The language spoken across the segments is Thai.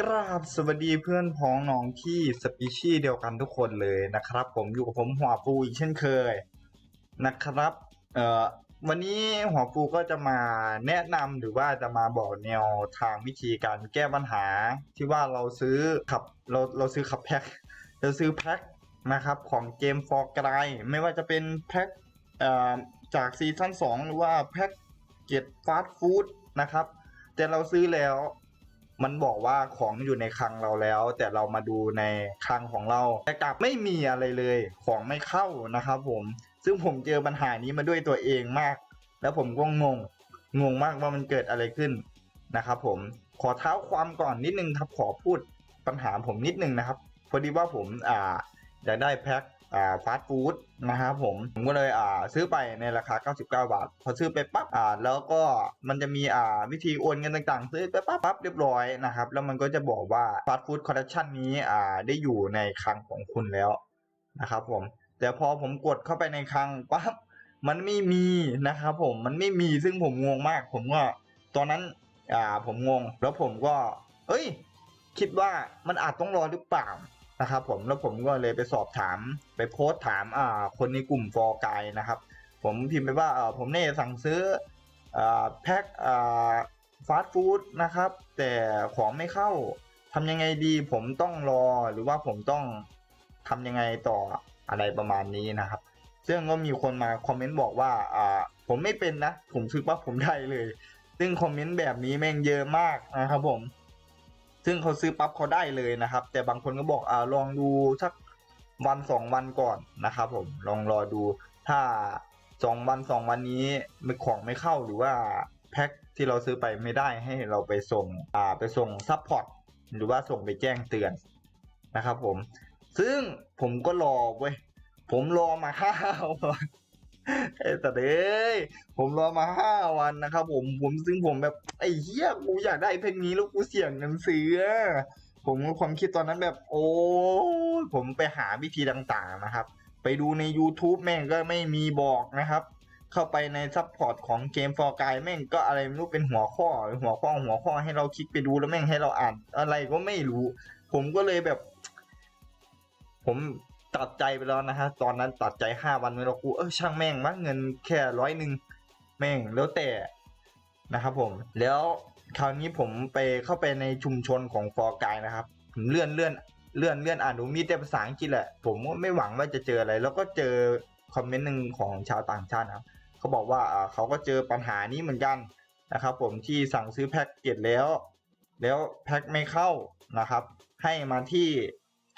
กราบสวัสดีเพื่อนพ้องน้องที่สปีชีส์เดียวกันทุกคนเลยนะครับ ผมอยู่กับผมหัวฟูอีกเช่นเคยนะครับเอ่อวันนี้หัวฟูก็จะมาแนะนำหรือว่าจะมาบอกแนวทางวิธีการแก้ปัญหา ที่ว่าเราซื้อขับเราเราซื้อขับแพ็คเราซื้อแพ็คนะครับของเกมฟอร์กไกไม่ว่าจะเป็นแพ็คเอ่อจากซีซั่น2หรือว่าแพ็คเก็ตฟาสต์ฟู้ดนะครับ แต่เราซื้อแล้ว มันบอกว่าของอยู่ในคลังเราแล้ว แต่เรามาดูในคลังของเรา แต่กลับไม่มีอะไรเลย ของไม่เข้านะครับผม ซึ่งผมเจอปัญหานี้มาด้วยตัวเองมาก แล้วผมก็งง งงมากว่ามันเกิดอะไรขึ้นนะครับผม ขอเท้าความก่อนนิดนึงครับ ขอพูดปัญหาผมนิดนึงนะครับ พอดีว่าผมอ่าอยากได้แพ็ค ฟาสต์ฟู้ดนะครับผมผมก็เลยอ่าซื้อไปในราคา 99 บาท พอซื้อไปปั๊บอ่าแล้วก็มันจะมีอ่าวิธีโอนเงินต่างๆ ซื้อไปปั๊บปั๊บเรียบร้อยนะครับ แล้วมันก็จะบอกว่าฟาสต์ฟู้ดคอลเลคชันนี้อ่าได้อยู่ในคลังของคุณแล้วนะครับผมแต่พอผมกดเข้าไปในคลังปั๊บมันไม่มีนะครับผมมันไม่มีซึ่งผมงงมาก ผมก็ตอนนั้นอ่าผมงงแล้วผมก็ เอ้ย คิดว่ามันอาจต้องรอหรือเปล่า นะครับผมแล้วผมก็เลยไปสอบถามไปโพสต์ถามอ่าคนในกลุ่มฟอร์กายนะครับ ผมพิมพ์ไปว่าเออผมเนี่ยสั่งซื้ออ่าแพ็คอ่าฟาสต์ฟู้ดนะครับ แต่ของไม่เข้าทำยังไงดีผมต้องรอหรือว่าผมต้องทำยังไงต่ออะไรประมาณนี้นะครับ ซึ่งก็มีคนมาคอมเมนต์บอกว่าอ่าผมไม่เป็นนะ ผมซื้อปั๊บผมได้เลย ซึ่งคอมเมนต์แบบนี้แม่งเยอะมากนะครับผม ซึ่งเขาซื้อปั๊บเขาได้เลยนะครับ แต่บางคนก็บอกอ่าลองดูสักวันสองวันก่อนนะครับผมลองรอดูถ้าสองวันสองวันนี้ไม่ของไม่เข้าหรือว่าแพ็คที่เราซื้อไปไม่ได้ให้เราไปส่งอ่าไปส่งซัพพอร์ตหรือว่าส่งไปแจ้งเตือนนะครับผม ซึ่งผมก็รอเว้ยผมรอมาห้าว ไอ้แต่เด้ยผมรอมาห้าวันนะครับผมผมซึ่งผมแบบไอ้เหี้ยกูอยากได้เพลงนี้แล้วกูเสี่ยงเงินซื้อผมความคิดตอนนั้นแบบ โอ้ผมไปหาวิธีต่างๆนะครับ ไปดูใน YouTube แม่งก็ไม่มีบอกนะครับ เข้าไปในซัพพอร์ตของเกมฟอร์กายแม่งก็อะไรไม่รู้เป็นหัวข้อ หัวข้อหัวข้อให้เราคลิกไปดูแล้วแม่งให้เราอ่าน อะไรก็ไม่รู้ ผมก็เลยแบบ ผม ตัดใจไปแล้วนะฮะ ตอนนั้นตัดใจห้าวันไว้แล้วกูเออช่างแม่งมั้งเงินแค่ร้อยหนึ่งแม่งแล้วแต่นะครับผม แล้วคราวนี้ผมไปเข้าไปในชุมชนของฟอร์กายนะครับผมเลื่อนเลื่อนเลื่อนเลื่อนอ่านดูมีแต่ภาษาอังกฤษแหละ ผมก็ไม่หวังว่าจะเจออะไร แล้วก็เจอคอมเมนต์หนึ่งของชาวต่างชาตินะครับเขาบอกว่าอ่าเขาก็เจอปัญหานี้เหมือนกันนะครับผมที่สั่งซื้อแพ็กเกจแล้ว แล้วแพ็คไม่เข้านะครับ ให้มาที่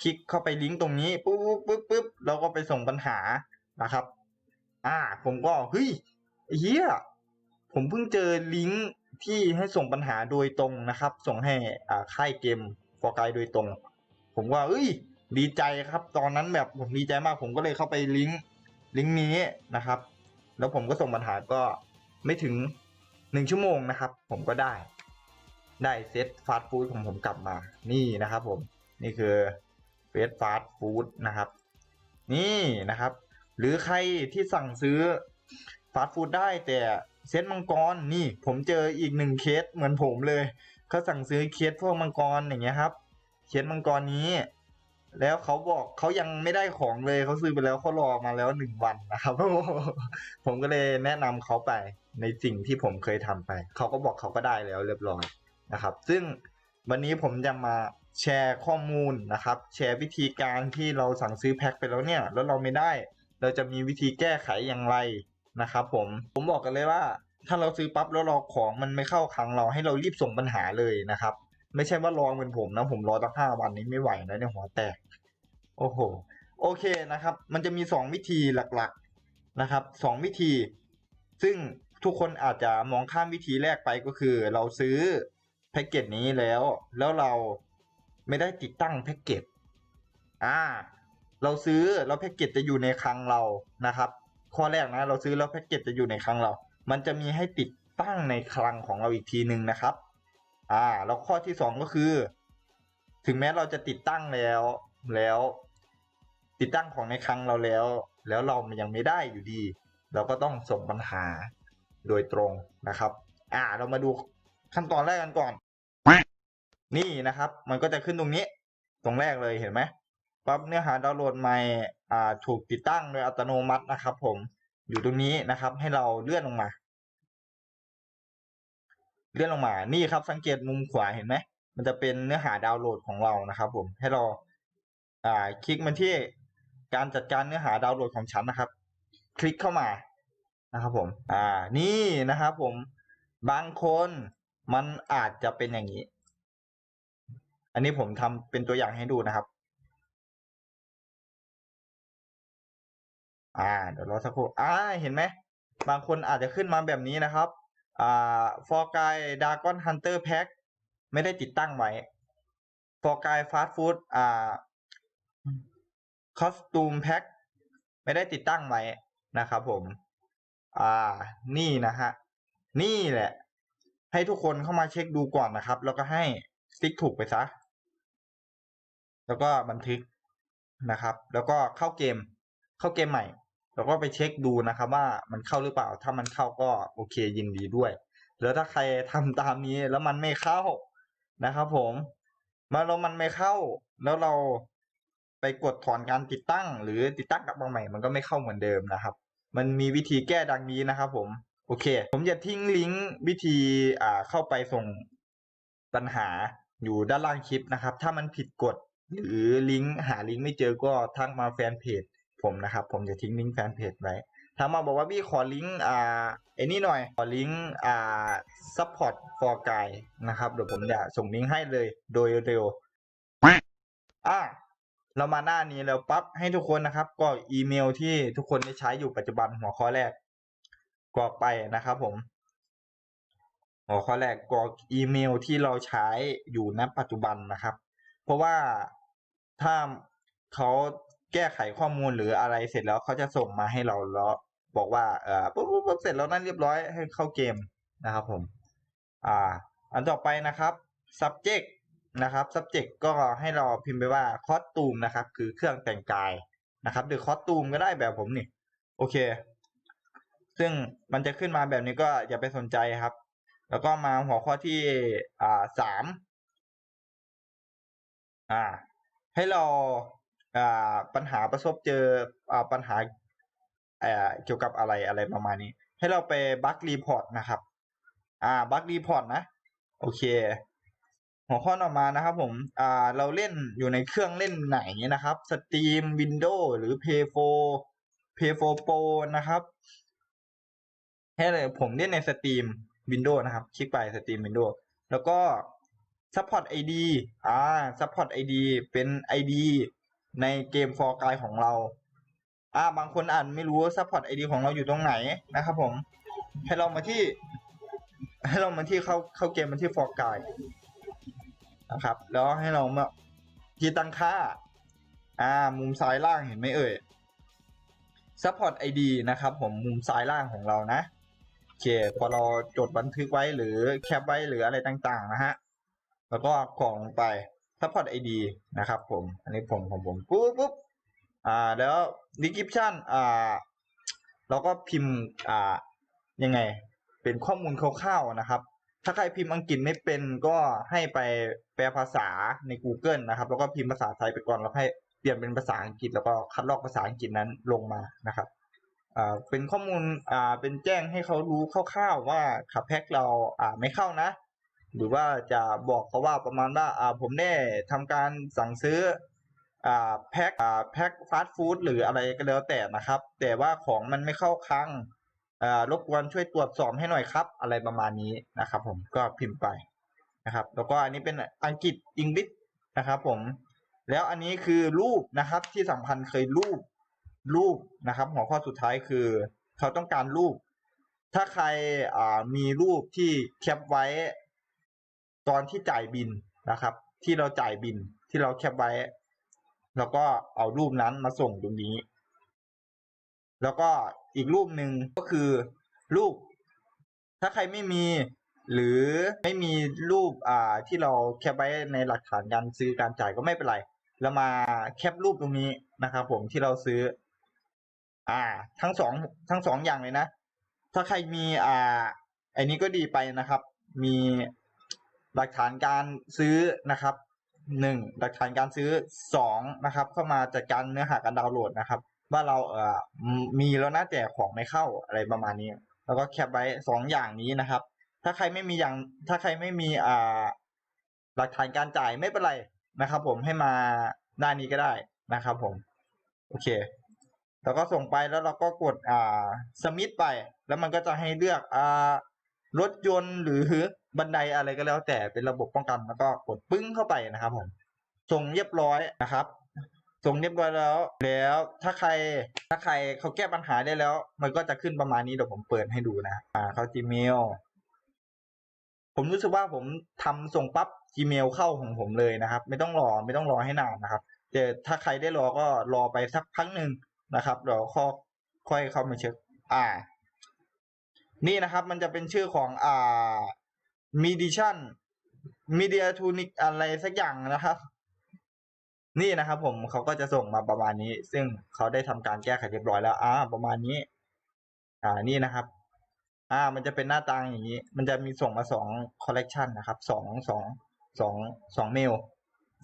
คลิกเข้าไปลิงก์ตรงนี้ปุ๊บปุ๊บปุ๊บปุ๊บแล้วก็ไปส่งปัญหานะครับ อ่า ผมก็เฮ้ยเฮียผมเพิ่งเจอลิงก์ที่ให้ส่งปัญหาโดยตรงนะครับ ส่งให้อ่าค่ายเกมฟอร์กายโดยตรง ผมว่าเอ้ย ดีใจครับ ตอนนั้นแบบผมดีใจมาก ผมก็เลยเข้าไปลิงก์ลิงก์นี้นะครับ แล้วผมก็ส่งปัญหาก็ไม่ถึงหนึ่งชั่วโมงนะครับ ผมก็ได้ ได้เซตฟาสต์ฟู้ดของผมกลับมา นี่นะครับผม นี่คือ เฟสฟาสต์ฟู้ดนะครับ นี่นะครับ หรือใครที่สั่งซื้อฟาสต์ฟู้ดได้แต่เซตมังกรนี่ผมเจออีกหนึ่งเคสเหมือนผมเลยเขาสั่งซื้อเคสพวกมังกรอย่างเงี้ยครับเคสมังกรนี้ แล้วเขาบอกเขายังไม่ได้ของเลยเขาซื้อไปแล้วเขารอมาแล้วหนึ่งวันนะครับผมก็เลยแนะนำเขาไปในสิ่งที่ผมเคยทำไปเขาก็บอกเขาก็ได้แล้วเรียบร้อยนะครับ ซึ่งวันนี้ผมจะมา แชร์ข้อมูลนะครับ แชร์วิธีการที่เราสั่งซื้อแพ็คไปแล้วเนี่ย แล้วเราไม่ได้ เราจะมีวิธีแก้ไขอย่างไรนะครับผม ผมบอกกันเลยว่า ถ้าเราซื้อปั๊บแล้วราของมันไม่เข้าคลังเราให้เรารีบส่งปัญหาเลยนะครับ ไม่ใช่ว่ารอเหมือนผมนะผมรอตั้งห้าวันนี้ไม่ไหวนะเนี่ยหัวแตก โอ้โห โอเคนะครับ มันจะมีสองวิธีหลักๆนะครับสองวิธี ซึ่งทุกคนอาจจะมองข้ามวิธีแรกไปก็คือ เราซื้อแพ็กเกจนี้แล้ว แล้วเรา ไม่ได้ติดตั้งแพ็กเกจอ่า เราซื้อแล้วแพ็กเกจจะอยู่ในคลังเรานะครับ ข้อแรกนะ เราซื้อแล้วแพ็กเกจจะอยู่ในคลังเรา มันจะมีให้ติดตั้งในคลังของเราอีกทีหนึ่งนะครับ อ่า แล้วข้อที่สองก็คือ ถึงแม้เราจะติดตั้งแล้วแล้ว ติดตั้งของในคลังเราแล้ว แล้วเรามันยังไม่ได้อยู่ดี เราก็ต้องส่งปัญหาโดยตรงนะครับ อ่า เรามาดูขั้นตอนแรกกันก่อน นี่นะครับ มันก็จะขึ้นตรงนี้ ตรงแรกเลยเห็นไหมปั๊บเนื้อหาดาวน์โหลดใหม่อ่าถูกติดตั้งโดยอัตโนมัตินะครับ ผมอยู่ตรงนี้นะครับ ให้เราเลื่อนลงมา เลื่อนลงมา นี่ครับ สังเกตมุมขวาเห็นไหมมันจะเป็นเนื้อหาดาวน์โหลดของเรานะครับ ผมให้เรา อ่า คลิกมาที่การจัดการเนื้อหาดาวน์โหลดของฉันนะครับ คลิกเข้ามานะครับ ผม อ่า นี่นะครับ ผมบางคนมันอาจจะเป็นอย่างนี้ อันนี้ผมทำเป็นตัวอย่างให้ดูนะครับ อ่า เดี๋ยวรอสักครู่อ่าเห็นไหม บางคนอาจจะขึ้นมาแบบนี้นะครับ อ่าฟอร์กายดากอนฮันเตอร์แพ็คไม่ได้ติดตั้งไว้ฟอร์กายฟาสต์ฟู้ดอ่าคอสตูมแพ็คไม่ได้ติดตั้งไว้นะครับผม อ่า นี่นะฮะ นี่แหละ ให้ทุกคนเข้ามาเช็คดูก่อนนะครับ แล้วก็ให้ติ๊กถูกไปซะ แล้วก็บันทึกนะครับ แล้วก็เข้าเกมเข้าเกมใหม่ แล้วก็ไปเช็คดูนะครับ ว่ามันเข้าหรือเปล่า ถ้ามันเข้าก็โอเคยินดีด้วย แล้วถ้าใครทำตามนี้แล้วมันไม่เข้านะครับผมมาแล้วมันไม่เข้า แล้วเราไปกดถอนการติดตั้ง หรือติดตั้งกลับมาใหม่ มันก็ไม่เข้าเหมือนเดิมนะครับ มันมีวิธีแก้ดังนี้นะครับ ผม โอเค ผมจะทิ้งลิงก์วิธีอ่าเข้าไปส่งปัญหาอยู่ด้านล่างคลิปนะครับ ถ้ามันผิดกฎ หรือลิงก์หาลิงก์ไม่เจอก็ทักมาแฟนเพจผมนะครับ ผมจะทิ้งลิงก์แฟนเพจไว้ถ้ามาบอกว่าพี่ขอลิงก์อ่าไอ้นี่หน่อย ขอลิงก์อ่า support for guy นะครับเดี๋ยวผมจะส่งลิงก์ให้เลยโดยเร็วอะเรามาหน้านี้แล้วปั๊บให้ทุกคนนะครับกรอกอีเมลที่ทุกคนได้ใช้อยู่ปัจจุบันหัวข้อแรกกรอกไปนะครับผมหัวข้อแรกกรอกอีเมลที่เราใช้อยู่ณปัจจุบันนะครับ เพราะว่าถ้าเขาแก้ไขข้อมูลหรืออะไรเสร็จแล้วเขาจะส่งมาให้เราแล้วบอกว่าเออปุ๊บปุ๊บปุ๊บเสร็จแล้วนั่นเรียบร้อยให้เข้าเกมนะครับผม อ่า อันต่อไปนะครับ subject นะครับ subject ก็ให้เราพิมพ์ไปว่า costume นะครับ คือเครื่องแต่งกายนะครับ หรือ costume ก็ได้แบบผมนี่โอเค ซึ่งมันจะขึ้นมาแบบนี้ก็อย่าไปสนใจครับ แล้วก็มาหัวข้อที่อ่าสาม อ่า ให้เราอ่าปัญหาประสบเจออ่าปัญหาอ่อเกี่ยวกับอะไรอะไรประมาณนี้ ให้เราไปบัครีพอร์ตนะครับ อ่าบัครีพอร์ตนะ โอเค หัวข้อต่อมานะครับ ผมอ่าเราเล่นอยู่ในเครื่องเล่นไหนนะครับ Steam Windows หรือ Play 4 Play 4 Pro นะครับให้เลยผมเล่นใน Steam Windows นะครับ คลิกไป Steam Windows แล้วก็ Support ID อ่า Support ID เป็น ID ในเกม For Guide ของเรา อ่า บางคนอ่านไม่รู้ Support ID ของเราอยู่ตรงไหนนะครับผม ให้เรามาที่ ให้เรามาที่เข้าเข้าเกมมาที่ For Guide นะครับ แล้วให้เรามาที่ตั้งค่า อ่า มุมซ้ายล่างเห็นไหมเอ่ย Support ID นะครับผม มุมซ้ายล่างของเรานะโอเค พอเราจดบันทึกไว้หรือแคปไว้หรืออะไรต่างๆ นะฮะ แล้วก็กรอกลงไป Support ID นะครับผม อันนี้ผมของผมปุ๊บปุ๊บอ่าแล้ว description อ่าเราก็พิมพ์อ่ายังไง เป็นข้อมูลคร่าวๆนะครับ ถ้าใครพิมพ์อังกฤษไม่เป็นก็ให้ไปแปลภาษาใน Google นะครับ แล้วก็พิมพ์ภาษาไทยไปก่อนแล้วให้เปลี่ยนเป็นภาษาอังกฤษแล้วก็คัดลอกภาษาอังกฤษนั้นลงมานะครับอ่าเป็นข้อมูลอ่าเป็นแจ้งให้เขารู้คร่าวๆว่าขับแพ็กเราอ่าไม่เข้านะ หรือว่าจะบอกเขาว่าประมาณว่าอ่าผมได้ทำการสั่งซื้ออ่าแพ็กอ่าแพ็กฟาสต์ฟู้ดหรืออะไรก็แล้วแต่นะครับ แต่ว่าของมันไม่เข้าคลังอ่ารบกวนช่วยตรวจสอบให้หน่อยครับ อะไรประมาณนี้นะครับ ผมก็พิมพ์ไปนะครับ แล้วก็อันนี้เป็นอังกฤษอังกฤษนะครับ ผม แล้วอันนี้คือรูปนะครับที่สำคัญเคยรูปรูปนะครับ หัวข้อสุดท้ายคือ เขาต้องการรูป ถ้าใครอ่ามีรูปที่แคปไว้ ตอนที่จ่ายบินนะครับ ที่เราจ่ายบินที่เราแคปไว้ แล้วก็เอารูปนั้นมาส่งตรงนี้ แล้วก็อีกรูปหนึ่งก็คือรูป ถ้าใครไม่มีหรือไม่มีรูปอ่าที่เราแคปไว้ในหลักฐานการซื้อการจ่ายก็ไม่เป็นไรเรามาแคปรูปตรงนี้นะครับ ผมที่เราซื้อ อ่า ทั้งสองทั้งสองอย่างเลยนะ ถ้าใครมีอ่าไอ้นี้ก็ดีไปนะครับ มี หลักฐานการซื้อนะครับหนึ่งหลักฐานการซื้อสองนะครับ เข้ามาจัดการเนื้อหาการดาวน์โหลดนะครับ ว่าเราเอ่อมีแล้วนะแต่ของไม่เข้าอะไรประมาณนี้ แล้วก็แคปไว้สองอย่างนี้นะครับ ถ้าใครไม่มีอย่างถ้าใครไม่มีอ่าหลักฐานการจ่ายไม่เป็นไรนะครับ ผมให้มาหน้านี้ก็ได้นะครับ ผมโอเคแล้วก็ส่งไปแล้วเราก็กดอ่าสมิธไป แล้วมันก็จะให้เลือกอ่า รถยนต์หรือบันไดอะไรก็แล้วแต่เป็นระบบป้องกันแล้วก็กดปึ้งเข้าไปนะครับผมส่งเรียบร้อยนะครับส่งเรียบร้อยแล้ว แล้วถ้าใครถ้าใครเขาแก้ปัญหาได้แล้ว มันก็จะขึ้นประมาณนี้เดี๋ยวผมเปิดให้ดูนะอ่าเข้า Gmail ผมรู้สึกว่าผมทำส่งปั๊บ Gmail เข้าของผมเลยนะครับ ไม่ต้องรอไม่ต้องรอให้นานนะครับแต่ถ้าใครได้รอก็รอไปสักพักหนึ่งนะครับเดี๋ยวค่อยค่อยเข้ามาเช็คอ่า นี่นะครับมันจะเป็นชื่อของอ่า Medition Media Tunic อะไรสักอย่างนะครับ นี่นะครับผมเขาก็จะส่งมาประมาณนี้ ซึ่งเขาได้ทำการแก้ไขเรียบร้อยแล้วอ่าประมาณนี้ อ่านี่นะครับ อ่า มันจะเป็นหน้าตางอย่างนี้ มันจะมีส่งมาสองคอลเลกชันนะครับสองสองสองสองเมล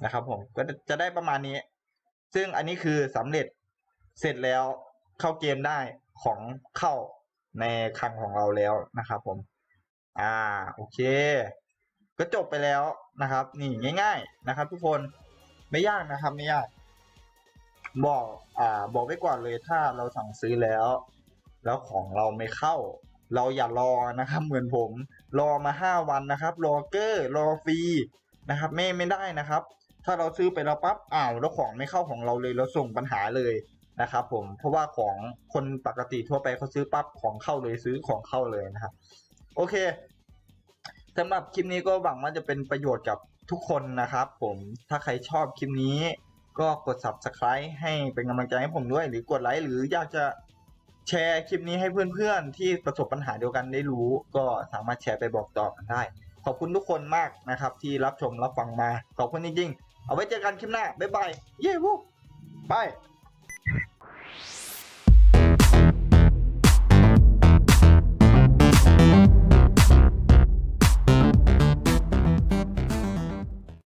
นะครับผมก็จะได้ประมาณนี้ ซึ่งอันนี้คือสำเร็จเสร็จแล้วเข้าเกมได้ของเข้า ในคลังของเราแล้วนะครับผม อ่าโอเค ก็จบไปแล้วนะครับ นี่ง่าย ๆนะครับ ทุกคนไม่ยากนะครับไม่ยาก บอกอ่าบอกไว้ก่อนเลยถ้าเราสั่งซื้อแล้ว แล้วของเราไม่เข้า เราอย่ารอนะครับ เหมือนผม รอมาห้าวันนะครับรอเกอร์รอฟรีนะครับ ไม่ไม่ได้นะครับ ถ้าเราซื้อไปแล้วปั๊บอ้าวแล้วของไม่เข้าของเราเลยเราส่งปัญหาเลย นะครับผมเพราะว่าของคนปกติทั่วไปเขาซื้อปั๊บของเข้าเลยซื้อของเข้าเลยนะครับโอเคสำหรับคลิปนี้ก็หวังว่าจะเป็นประโยชน์กับทุกคนนะครับ ผมถ้าใครชอบคลิปนี้ ก็กด subscribe ให้เป็นกำลังใจให้ผมด้วย หรือกดไลค์หรืออยากจะแชร์คลิปนี้ให้เพื่อนๆ ที่ประสบปัญหาเดียวกันได้รู้ ก็สามารถแชร์ไปบอกต่อกันได้ ขอบคุณทุกคนมากนะครับ ที่รับชมรับฟังมา ขอบคุณจริงๆ เอาไว้เจอกันคลิปหน้า บ๊ายบาย เย้วู้ไป